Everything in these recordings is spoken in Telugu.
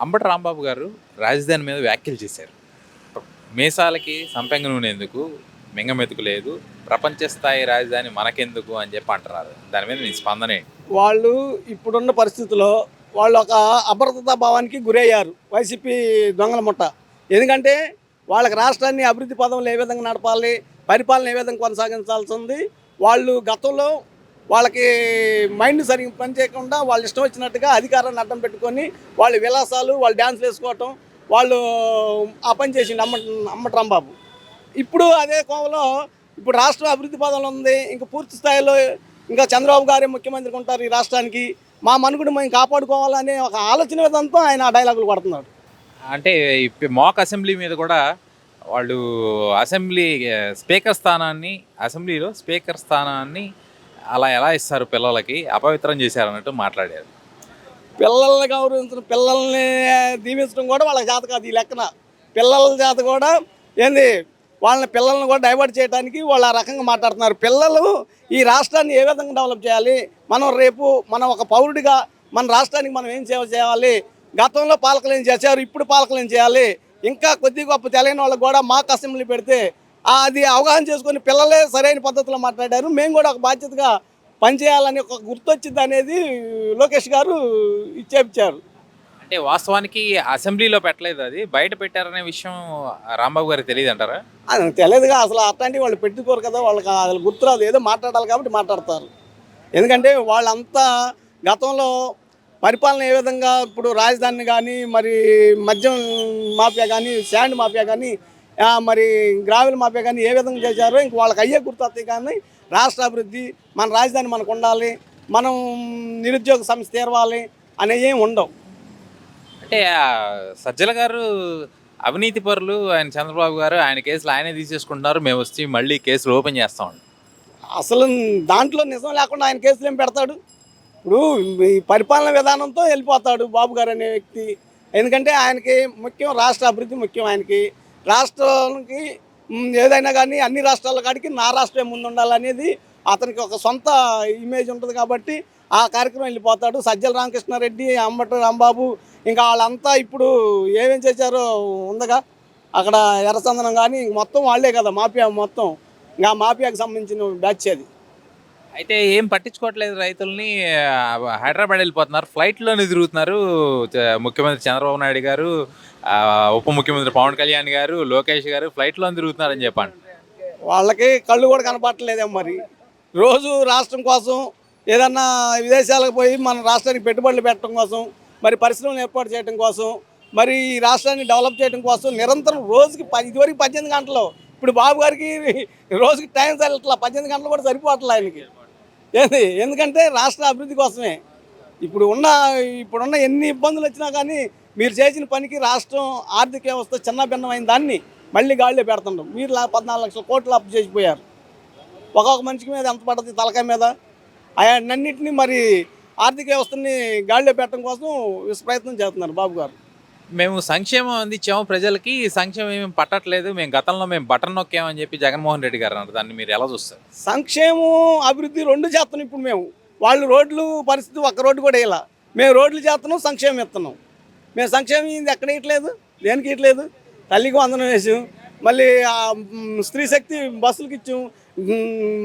అంబటి రాంబాబు గారు రాజధాని మీద వ్యాఖ్యలు చేశారు. మీసాలకి సంపెంగ నూనె ఎందుకు? మింగమెతుకు లేదు. ప్రపంచ స్థాయి రాజధాని మనకెందుకు అని చెప్పి అంటున్నారు. దాని మీద మీ స్పందన వాళ్ళు ఇప్పుడున్న పరిస్థితుల్లో వాళ్ళు ఒక అభద్రతా భావానికి గురయ్యారు వైసీపీ దొంగల ముట్ట ఎందుకంటే వాళ్ళకి రాష్ట్రాన్ని అభివృద్ధి పదంలో ఏ విధంగా నడపాలి పరిపాలన ఏ విధంగా కొనసాగించాల్సి ఉంది వాళ్ళు గతంలో వాళ్ళకి మైండ్ సరిగ్గా పనిచేయకుండా వాళ్ళు ఇష్టం వచ్చినట్టుగా అధికారాన్ని అడ్డం పెట్టుకొని వాళ్ళ విలాసాలు వాళ్ళు డ్యాన్స్లు వేసుకోవటం వాళ్ళు ఆ పని చేసిండు అమ్మ అమ్మటి బాబు. ఇప్పుడు అదే కోవలో ఇప్పుడు రాష్ట్రం అభివృద్ధి పదంలో ఉంది. ఇంకా పూర్తి స్థాయిలో ఇంకా చంద్రబాబు గారే ముఖ్యమంత్రి ఉంటారు ఈ రాష్ట్రానికి. మా మనుగుడు మేము కాపాడుకోవాలనే ఒక ఆలోచన విధంతో ఆయన ఆ డైలాగులు కొడుతున్నాడు అంటే మాక్ అసెంబ్లీ మీద కూడా వాళ్ళు అసెంబ్లీ స్పీకర్ స్థానాన్ని అసెంబ్లీలో స్పీకర్ స్థానాన్ని అలా ఎలా ఇస్తారు పిల్లలకి? అపవిత్రం చేశారు అన్నట్టు మాట్లాడారు. పిల్లల్ని గౌరవించడం పిల్లల్ని దీవించడం కూడా వాళ్ళ జాత కాదు ఈ లెక్కన. పిల్లల జాత కూడా ఏంది? వాళ్ళని పిల్లల్ని కూడా డైవర్ట్ చేయడానికి వాళ్ళు ఆ రకంగా మాట్లాడుతున్నారు. పిల్లలు ఈ రాష్ట్రాన్ని ఏ విధంగా డెవలప్ చేయాలి? మనం రేపు మనం ఒక పౌరుడిగా మన రాష్ట్రానికి మనం ఏం సేవ చేయాలి? గతంలో పాలకులు ఏం చేశారు? ఇప్పుడు పాలకులు ఏం చేయాలి? ఇంకా కొద్ది గొప్ప తెలియని వాళ్ళకి కూడా మాకు అసెంబ్లీ పెడితే అది అవగాహన చేసుకొని పిల్లలే సరైన పద్ధతిలో మాట్లాడారు. మేము కూడా ఒక బాధ్యతగా పనిచేయాలని ఒక గుర్తొచ్చింది అనేది లోకేష్ గారు ఇచ్చేపించారు. అంటే వాస్తవానికి అసెంబ్లీలో పెట్టలేదు అది. బయట పెట్టారనే విషయం రాంబాబు గారికి తెలియదు అంటారా? అది తెలియదుగా. అసలు అట్లాంటివి వాళ్ళు పెట్టుకోరు కదా. వాళ్ళకి అసలు గుర్తురాదు ఏదో మాట్లాడాలి కాబట్టి మాట్లాడతారు. ఎందుకంటే వాళ్ళంతా గతంలో పరిపాలన ఏ విధంగా ఇప్పుడు రాజధాని కానీ మరి మద్యం మాఫియా కానీ శాండ్ మాఫియా కానీ మరి గ్రావెల్ మాఫియా కానీ ఏ విధంగా చేశారో ఇంక వాళ్ళకి అయ్యే గుర్తొస్తాయి కానీ రాష్ట్ర అభివృద్ధి మన రాజధాని మనకు ఉండాలి మనం నిరుద్యోగ సమస్య తీరవాలి అనేవి ఏమి ఉండవు. అంటే సజ్జల గారు అవినీతి పరులు ఆయన చంద్రబాబు గారు ఆయన కేసులు ఆయనే తీసేసుకుంటున్నారు మేము వచ్చి మళ్ళీ కేసులు ఓపెన్ చేస్తామండి అసలు దాంట్లో నిజం లేకుండా ఆయన కేసులు ఏం పెడతాడు? ఇప్పుడు ఈ పరిపాలన విధానంతో వెళ్ళిపోతాడు బాబు గారు అనే వ్యక్తి. ఎందుకంటే ఆయనకి ముఖ్యం రాష్ట్ర అభివృద్ధి ముఖ్యం ఆయనకి. రాష్ట్రానికి ఏదైనా కానీ అన్ని రాష్ట్రాల కాడికి నా రాష్ట్రమే ముందు ఉండాలనేది అతనికి ఒక సొంత ఇమేజ్ ఉంటుంది కాబట్టి ఆ కార్యక్రమం వెళ్ళిపోతాడు. సజ్జల రామకృష్ణారెడ్డి అంబటి రాంబాబు ఇంకా వాళ్ళంతా ఇప్పుడు ఏమేం చేశారో ఉందగా. అక్కడ ఎర్రచందనం కానీ మొత్తం వాళ్ళే కదా మాఫియా మొత్తం. ఇంకా మాఫియాకి సంబంధించిన బ్యాచ్ అది. అయితే ఏం పట్టించుకోవట్లేదు రైతుల్ని. హైదరాబాద్ వెళ్ళిపోతున్నారు. ఫ్లైట్లోనే తిరుగుతున్నారు. ముఖ్యమంత్రి చంద్రబాబు నాయుడు గారు ఉప ముఖ్యమంత్రి పవన్ కళ్యాణ్ గారు లోకేష్ గారు ఫ్లైట్లో తిరుగుతున్నారని చెప్పండి. వాళ్ళకి కళ్ళు కూడా కనపడలేదేమో మరి. రోజు రాష్ట్రం కోసం ఏదన్నా విదేశాలకు పోయి మన రాష్ట్రానికి పెట్టుబడులు పెట్టడం కోసం మరి పరిశ్రమలు ఏర్పాటు చేయడం కోసం మరి ఈ రాష్ట్రాన్ని డెవలప్ చేయడం కోసం నిరంతరం రోజుకి పది ఇదివరకు పద్దెనిమిది గంటలు. ఇప్పుడు బాబు గారికి రోజుకి టైం సరిట్లా పద్దెనిమిది గంటలు కూడా సరిపోవట్లే ఆయనకి. ఏంది? ఎందుకంటే రాష్ట్ర అభివృద్ధి కోసమే. ఇప్పుడు ఉన్న ఇప్పుడున్న ఎన్ని ఇబ్బందులు వచ్చినా కానీ మీరు చేసిన పనికి రాష్ట్రం ఆర్థిక వ్యవస్థ చిన్న భిన్నమైన దాన్ని మళ్ళీ గాడిలో పెడుతుండ్రు మీరు పద్నాలుగు లక్షల కోట్లు అప్పు చేసిపోయారు. ఒక్కొక్క మనిషికి మీద ఎంత పడుతుంది తలకాయ మీద? అన్నింటినీ మరి ఆర్థిక వ్యవస్థని గాడిలో పెట్టడం కోసం విశ్వ ప్రయత్నం చేస్తున్నారు బాబు గారు. మేము సంక్షేమం అందించాము ప్రజలకి సంక్షేమం ఏమి పట్టట్లేదు మేము గతంలో మేము బటన్ నొక్కామని చెప్పి జగన్మోహన్ రెడ్డి గారు అన్నారు. దాన్ని మీరు ఎలా చూస్తారు? సంక్షేమం అభివృద్ధి రెండు చేస్తున్నాం ఇప్పుడు మేము. వాళ్ళు రోడ్లు పరిస్థితి ఒక్క రోడ్డు కూడా ఇలా మేము రోడ్లు చేస్తున్నాం సంక్షేమం ఇస్తున్నాం. మేము సంక్షేమం ఇది ఎక్కడ ఇట్లేదు దేనికి ఇట్లేదు తల్లికి వందనం వేసాం. మళ్ళీ స్త్రీ శక్తి బస్సులకు ఇచ్చాం.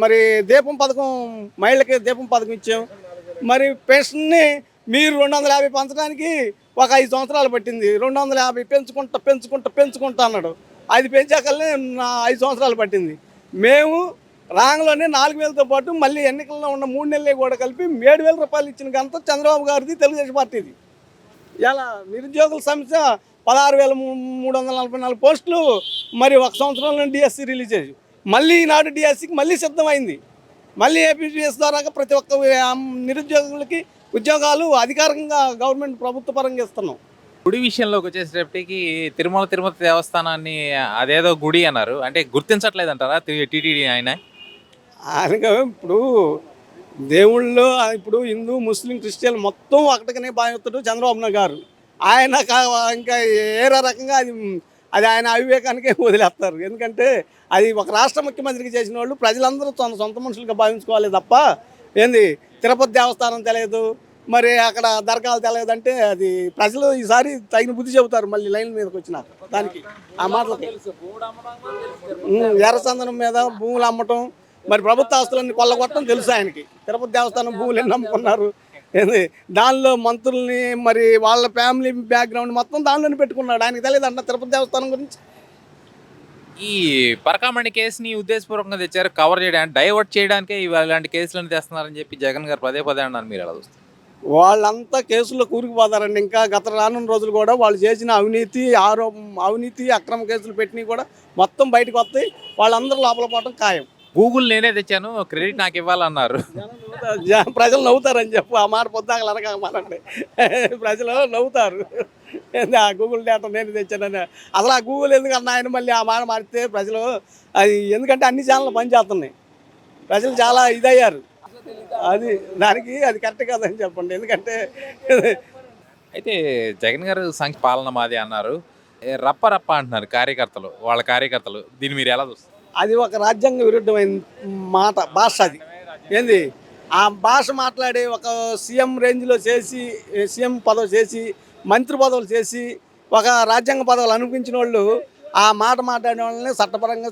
మరి దీపం పథకం మహిళలకి దీపం పథకం ఇచ్చాం. మరి పెన్షన్ని మీరు రెండు వందల యాభై పంచడానికి ఒక ఐదు సంవత్సరాలు పట్టింది. రెండు వందల యాభై పెంచుకుంటా పెంచుకుంటా పెంచుకుంటా అన్నాడు. అది పెంచాకల్నే నా ఐదు సంవత్సరాలు పట్టింది. మేము రాంగ్లోనే నాలుగు వేలతో పాటు మళ్ళీ ఎన్నికల్లో ఉన్న మూడు నెలలు కూడా కలిపి ఏడు వేల రూపాయలు ఇచ్చిన గంత చంద్రబాబు గారిది తెలుగుదేశం పార్టీది. ఇలా నిరుద్యోగుల సమస్య పదహారు వేల మూ- మూడు వందల నలభై నాలుగు పోస్టులు మరి ఒక సంవత్సరంలో డిఎస్సి రిలీజ్ చేసి మళ్ళీ ఈనాడు డిఎస్సికి మళ్ళీ సిద్ధమైంది. మళ్ళీ ఏపీఎస్ ద్వారా ప్రతి ఒక్క నిరుద్యోగులకి ఉద్యోగాలు అధికారికంగా గవర్నమెంట్ ప్రభుత్వ పరంగా ఇస్తున్నాం. గుడి విషయంలోకి వచ్చేసేపటికి తిరుమల తిరుపతి దేవస్థానాన్ని అదేదో గుడి అన్నారు. అంటే గుర్తించట్లేదు అంటారా టీటీడీ ఆయన? ఆయనగా ఇప్పుడు దేవుళ్ళు ఇప్పుడు హిందూ ముస్లిం క్రిస్టియన్ మొత్తం ఒకటిగానే భావిస్తాడు చంద్రబాబు నాయుడు గారు. ఆయన ఇంకా ఏరే రకంగా అది అది ఆయన అవివేకానికే వదిలేస్తారు. ఎందుకంటే అది ఒక రాష్ట్ర ముఖ్యమంత్రికి చేసిన వాళ్ళు ప్రజలందరూ తన సొంత మనుషులుగా భావించుకోవాలి తప్ప ఏంది తిరుపతి దేవస్థానం తెలియదు మరి అక్కడ దర్గాలు తెలియదంటే అది ప్రజలు ఈసారి తగిన బుద్ధి చెబుతారు మళ్ళీ లైన్ మీదకి వచ్చిన దానికి ఆ మాటలకి. ఎర్రచందనం మీద భూములు అమ్మటం మరి ప్రభుత్వ ఆస్తులన్నీ కొల్లగొట్టడం తెలుసు ఆయనకి. తిరుపతి దేవస్థానం భూములు ఎన్ని అమ్ముకున్నారు? ఏంది దానిలో మంత్రుల్ని మరి వాళ్ళ ఫ్యామిలీ బ్యాక్గ్రౌండ్ మొత్తం దానిలోనే పెట్టుకున్నాడు. ఆయనకి తెలియదు అన్న తిరుపతి దేవస్థానం గురించి. ఈ పరకామణి కేసుని ఉద్దేశపూర్వకంగా తెచ్చారు కవర్ చేయడానికి డైవర్ట్ చేయడానికే ఇలాంటి కేసులను తెస్తున్నారని చెప్పి జగన్ గారు పదే పదే అన్నారు. మీరు ఎలా చూస్తారు? వాళ్ళంతా కేసుల్లో కూరుకుపోతారండి. ఇంకా గత రానున్న రోజులు కూడా వాళ్ళు చేసిన అవినీతి ఆరోపం అవినీతి అక్రమ కేసులు పెట్టినవి కూడా మొత్తం బయటకు వస్తాయి. వాళ్ళందరూ లోపల పోవటం ఖాయం. గూగుల్ నేనే తెచ్చాను క్రెడిట్ నాకు ఇవ్వాలన్నారు. ప్రజలు నవ్వుతారని చెప్పు ఆ మాట పొద్దాకలు అనకమానండి ప్రజలు నవ్వుతారు. ఆ గూగుల్ డేటా నేను తెచ్చానని. అసలు ఆ గూగుల్ ఎందుకు అన్న ఆయన మళ్ళీ ఆ మాట మారితే ప్రజలు అది ఎందుకంటే అన్ని ఛానళ్ళు పనిచేస్తున్నాయి. ప్రజలు చాలా ఇదయ్యారు. అది దానికి అది కరెక్ట్ కాదని చెప్పండి. ఎందుకంటే అయితే జగన్ గారు సంఖ్య పాలన మాది అన్నారు. రప్ప రప్ప అంటున్నారు కార్యకర్తలు వాళ్ళ కార్యకర్తలు. దీన్ని మీరు ఎలా చూస్తారు? అది ఒక రాజ్యాంగ విరుద్ధమైన మాట భాష అది. ఏంది? ఆ భాష మాట్లాడే ఒక సీఎం రేంజ్లో చేసి సీఎం పదవి చేసి మంత్రి పదవులు చేసి ఒక రాజ్యాంగ పదవులు అనిపించిన వాళ్ళు ఆ మాట మాట్లాడిన వాళ్ళని చట్టపరంగా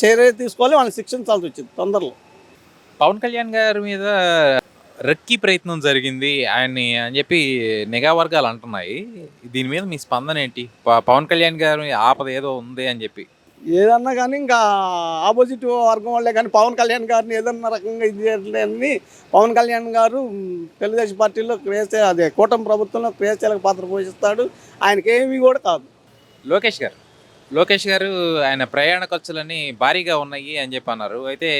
చర్య తీసుకోవాలి వాళ్ళని శిక్షించాల్సి వచ్చింది తొందరలో. పవన్ కళ్యాణ్ గారి మీద రెక్కి ప్రయత్నం జరిగింది. ఆయన్ని అని చెప్పి నిఘా వర్గాలు అంటున్నాయి. దీని మీద మీ స్పందన ఏంటి? పవన్ కళ్యాణ్ గారి ఆపద ఏదో ఉంది అని చెప్పి. ఏదన్నా కానీ ఇంకా ఆపోజిట్ వర్గం వాళ్ళే కానీ పవన్ కళ్యాణ్ గారిని ఏదన్నా రకంగా ఇది చేయలేని పవన్ కళ్యాణ్ గారు తెలుగుదేశం పార్టీలో క్రియాశీల అదే కూటమి ప్రభుత్వంలో క్రియాశీలక పాత్ర పోషిస్తాడు. ఆయనకి ఏమీ కూడా కాదు. లోకేష్ గారు. లోకేష్ గారు ఆయన ప్రయాణ ఖర్చులన్నీ భారీగా ఉన్నాయి అని చెప్పి అన్నారు. అయితే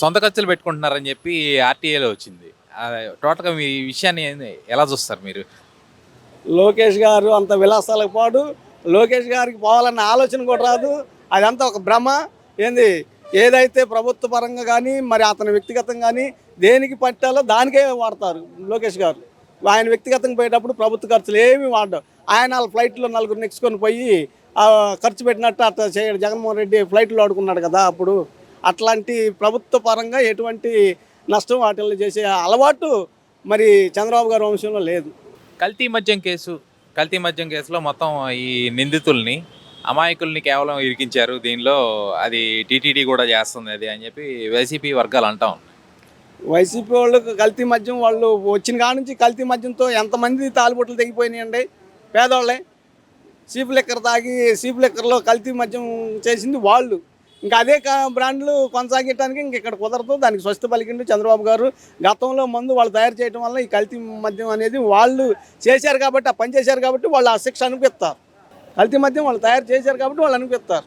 సొంత ఖర్చులు పెట్టుకుంటున్నారని చెప్పి ఆర్టీఏలో వచ్చింది. టోటల్గా మీ ఈ విషయాన్ని ఎలా చూస్తారు మీరు? లోకేష్ గారు అంత విలాసాలకు పోడు. లోకేష్ గారికి పోవాలన్న ఆలోచన కూడా రాదు. అదంతా ఒక భ్రమ. ఏంది? ఏదైతే ప్రభుత్వ పరంగా కానీ మరి అతని వ్యక్తిగతం కానీ దేనికి పట్టాలో దానికే వాడతారు లోకేష్ గారు. ఆయన వ్యక్తిగతంగా పోయేటప్పుడు ప్రభుత్వ ఖర్చులు ఏమీ వాడడం ఆయన వాళ్ళ ఫ్లైట్లో నలుగురు నెక్సుకొని పోయి ఖర్చు పెట్టినట్టు అట్లా చేయడు. జగన్మోహన్ రెడ్డి ఫ్లైట్లో ఆడుకున్నాడు కదా అప్పుడు. అట్లాంటి ప్రభుత్వ పరంగా ఎటువంటి నష్టం వాటిల్లో చేసే అలవాటు మరి చంద్రబాబు గారి వంశంలో లేదు. కల్తీ మద్యం కేసు. కల్తీ మద్యం కేసులో మొత్తం ఈ నిందితుల్ని అమాయకుల్ని కేవలం ఇరికించారు. దీనిలో అది టీటీడీ కూడా చేస్తుంది అది అని చెప్పి వైసీపీ వర్గాలు అంటా ఉన్నాయి. వైసీపీ వాళ్ళు కల్తీ మద్యం వాళ్ళు వచ్చిన కాడ నుంచి కల్తీ మద్యంతో ఎంతమంది తాలిబొట్లు తెగిపోయినాయండి? పేదవాళ్ళే సీపు లెక్కర్ తాగి సీపు లెక్కర్లో కల్తీ మద్యం చేసింది వాళ్ళు. ఇంకా అదే కా- బ్రాండ్లు కొనసాగించడానికి ఇంక ఇక్కడ కుదరదు. దానికి స్వస్థ పలికిండు చంద్రబాబు గారు. గతంలో మందు వాళ్ళు తయారు చేయడం వల్ల ఈ కల్తీ మద్యం అనేది వాళ్ళు చేశారు కాబట్టి ఆ పని చేశారు కాబట్టి వాళ్ళు ఆ శిక్ష అనిపిస్తారు కల్తీ మద్యం వాళ్ళు తయారు చేశారు కాబట్టి వాళ్ళు అనిపిస్తారు